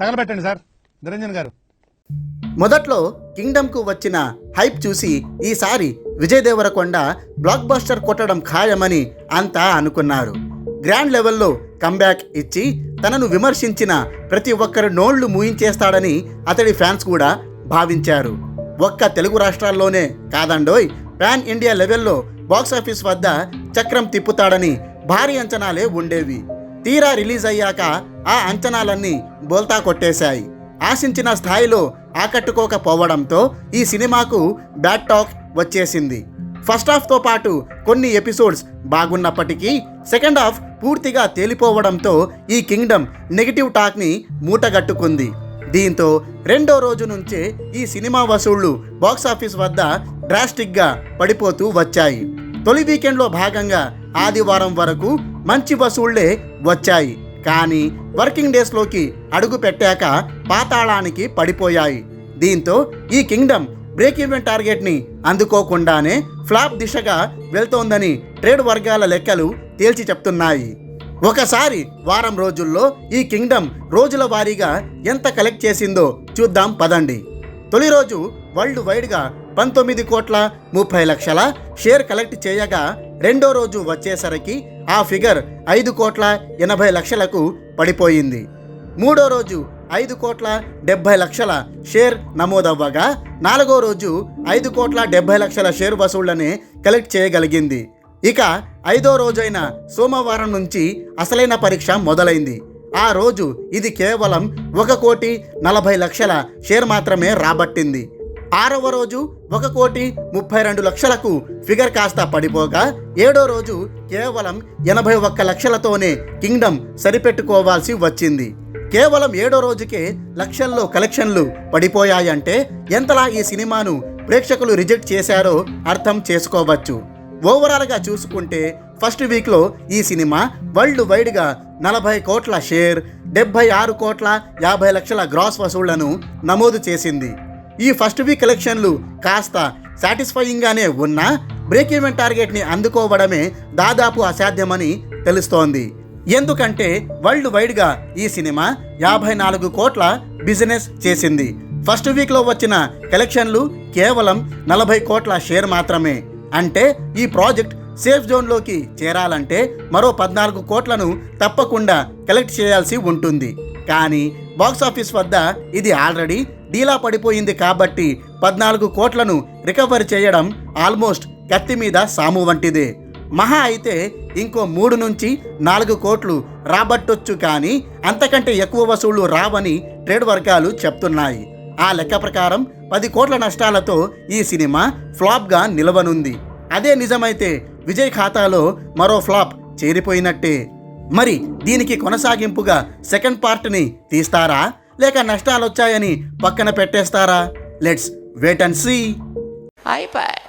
తగలబెట్టండి sir. Niranjan గారు. మొదట్లో కింగ్డమ్కు వచ్చిన హైప్ చూసి ఈసారి విజయ్ దేవరకొండ బ్లాక్ బస్టర్ కొట్టడం ఖాయమని అంతా అనుకున్నారు. గ్రాండ్ లెవెల్లో కంబ్యాక్ ఇచ్చి తనను విమర్శించిన ప్రతి ఒక్కరు నోళ్ళు మూయించేస్తాడని అతడి ఫ్యాన్స్ కూడా భావించారు. ఒక్క తెలుగు రాష్ట్రాల్లోనే కాదండోయ్ పాన్ ఇండియా లెవెల్లో బాక్సాఫీస్ వద్ద చక్రం తిప్పుతాడని భారీ అంచనాలే ఉండేవి. తీరా రిలీజ్ అయ్యాక ఆ అంచనాలన్నీ బోల్తా కొట్టేశాయి. ఆశించిన స్థాయిలో ఆకట్టుకోకపోవడంతో ఈ సినిమాకు బ్యాడ్ టాక్ వచ్చేసింది. ఫస్ట్ హాఫ్తో పాటు కొన్ని ఎపిసోడ్స్ బాగున్నప్పటికీ సెకండ్ హాఫ్ పూర్తిగా తేలిపోవడంతో ఈ కింగ్డమ్ నెగిటివ్ టాక్ని మూటగట్టుకుంది. దీంతో రెండో రోజు నుంచే ఈ సినిమా వసూళ్ళు బాక్సాఫీస్ వద్ద డ్రాస్టిక్గా పడిపోతూ వచ్చాయి. తొలి వీకెండ్లో భాగంగా ఆదివారం వరకు మంచి వసూళ్ళే వచ్చాయి. కానీ వర్కింగ్ డేస్లోకి అడుగు పెట్టాక పాతాళానికి పడిపోయాయి. దీంతో ఈ కింగ్డమ్ బ్రేక్ ఈవెన్ టార్గెట్ని అందుకోకుండానే ఫ్లాప్ దిశగా వెళ్తోందని ట్రేడ్ వర్గాల లెక్కలు తేల్చి చెప్తున్నాయి. ఒకసారి వారం రోజుల్లో ఈ కింగ్డమ్ రోజుల వారీగా ఎంత కలెక్ట్ చేసిందో చూద్దాం పదండి. తొలి రోజు వరల్డ్ వైడ్గా పంతొమ్మిది కోట్ల ముప్పై లక్షల షేర్ కలెక్ట్ చేయగా రెండో రోజు వచ్చేసరికి ఆ ఫిగర్ ఐదు కోట్ల ఎనభై లక్షలకు పడిపోయింది. మూడో రోజు ఐదు కోట్ల డెబ్బై లక్షల షేర్ నమోదవ్వగా నాలుగో రోజు ఐదు కోట్ల డెబ్బై లక్షల షేర్ వసూళ్ళని కలెక్ట్ చేయగలిగింది. ఇక ఐదో రోజైన సోమవారం నుంచి అసలైన పరీక్ష మొదలైంది. ఆ రోజు ఇది కేవలం ఒక కోటి నలభై లక్షల షేర్ మాత్రమే రాబట్టింది. ఆరవ రోజు ఒక కోటి ముప్పై రెండు లక్షలకు ఫిగర్ కాస్త పడిపోగా ఏడో రోజు కేవలం ఎనభై ఒక్క లక్షలతోనే కింగ్డమ్ సరిపెట్టుకోవాల్సి వచ్చింది. కేవలం ఏడో రోజుకే లక్షల్లో కలెక్షన్లు పడిపోయాయంటే ఎంతలా ఈ సినిమాను ప్రేక్షకులు రిజెక్ట్ చేశారో అర్థం చేసుకోవచ్చు. ఓవరాల్గా చూసుకుంటే ఫస్ట్ వీక్లో ఈ సినిమా వరల్డ్ వైడ్గా నలభై కోట్ల షేర్ డెబ్బై ఆరు కోట్ల యాభై లక్షల గ్రాస్ వసూళ్ళను నమోదు చేసింది. ఈ ఫస్ట్ వీక్ కలెక్షన్లు కాస్త సాటిస్ఫైయింగ్గానే ఉన్నా బ్రేక్ ఈవెన్ టార్గెట్ని అందుకోవడమే దాదాపు అసాధ్యమని తెలుస్తోంది. ఎందుకంటే వరల్డ్ వైడ్గా ఈ సినిమా యాభై నాలుగు కోట్ల బిజినెస్ చేసింది. ఫస్ట్ వీక్లో వచ్చిన కలెక్షన్లు కేవలం నలభై కోట్ల షేర్ మాత్రమే. అంటే ఈ ప్రాజెక్ట్ సేఫ్ జోన్లోకి చేరాలంటే మరో పద్నాలుగు కోట్లను తప్పకుండా కలెక్ట్ చేయాల్సి ఉంటుంది. కానీ బాక్సాఫీస్ వద్ద ఇది ఆల్రెడీ డీలా పడిపోయింది కాబట్టి పద్నాలుగు కోట్లను రికవర్ చేయడం ఆల్మోస్ట్ కత్తి మీద సాము వంటిదే. మహా అయితే ఇంకో మూడు నుంచి నాలుగు కోట్లు రాబట్టొచ్చు కానీ అంతకంటే ఎక్కువ వసూళ్ళు రావని ట్రేడ్ వర్గాలు చెప్తున్నాయి. ఆ లెక్క ప్రకారం పది కోట్ల నష్టాలతో ఈ సినిమా ఫ్లాప్గా నిలవనుంది. అదే నిజమైతే విజయ్ ఖాతాలో మరో ఫ్లాప్ చేరిపోయినట్టే. మరి దీనికి కొనసాగింపుగా సెకండ్ పార్ట్ని తీస్తారా? లేక నష్టాలు వచ్చాయని పక్కన పెట్టేస్తారా? లెట్స్ వెయిట్ అండ్ సీ అయిపోయి